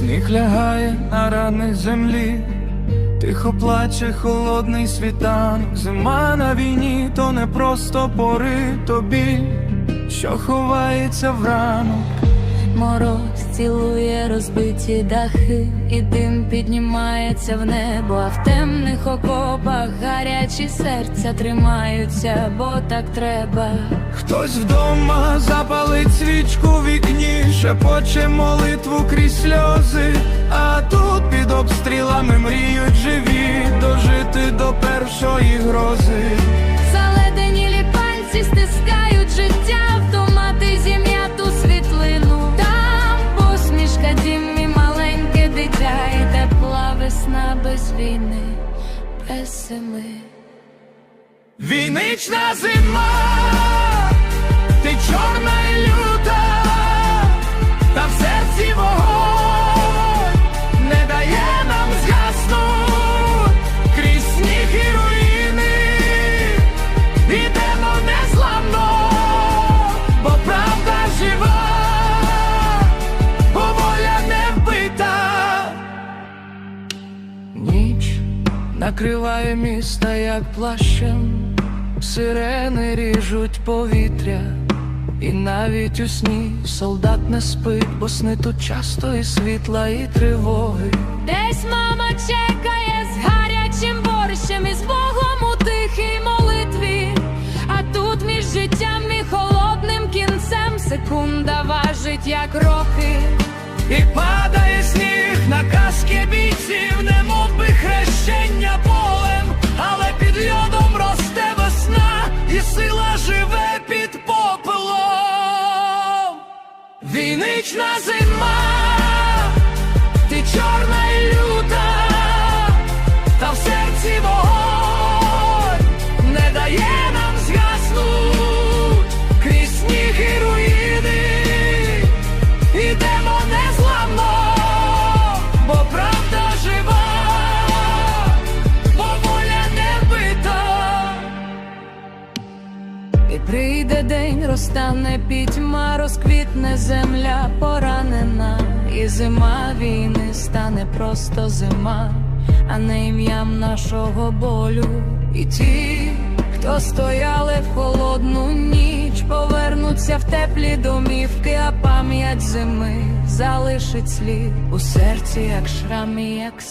Сніг лягає на рани землі, тихо плаче холодний світанок. Зима на війні, то не просто пори тобі, що ховається в ранок. Мороз цілує розбиті дахи, і дим піднімається в небо, а в темних окопах гарячі серця тримаються, бо так треба. Хтось вдома запалить вікні, шепоче молитву крізь сльози, а тут під обстрілами мріють живі дожити до першої грози. Заледенілі пальці стискають життя, втомати зім'яту світлину. Там посмішка дім і маленьке дитя, і тепла весна без війни, без зими. Війнична зима, накриває міста, як плащем, сирени ріжуть повітря, і навіть у сні солдат не спить, бо сни тут часто і світла, і тривоги. Десь мама чекає з гарячим борщем і з Богом у тихій молитві. А тут між життям і холодним кінцем секунда важить, як роки. І падає сніг сила живе під попелом. Війнична зима, ти чорна прийде день, розтане пітьма, розквітне земля поранена, і зима війни стане просто зима, а не ім'ям нашого болю. І ті, хто стояли в холодну ніч, повернуться в теплі домівки, а пам'ять зими залишить слід у серці, як шрам і як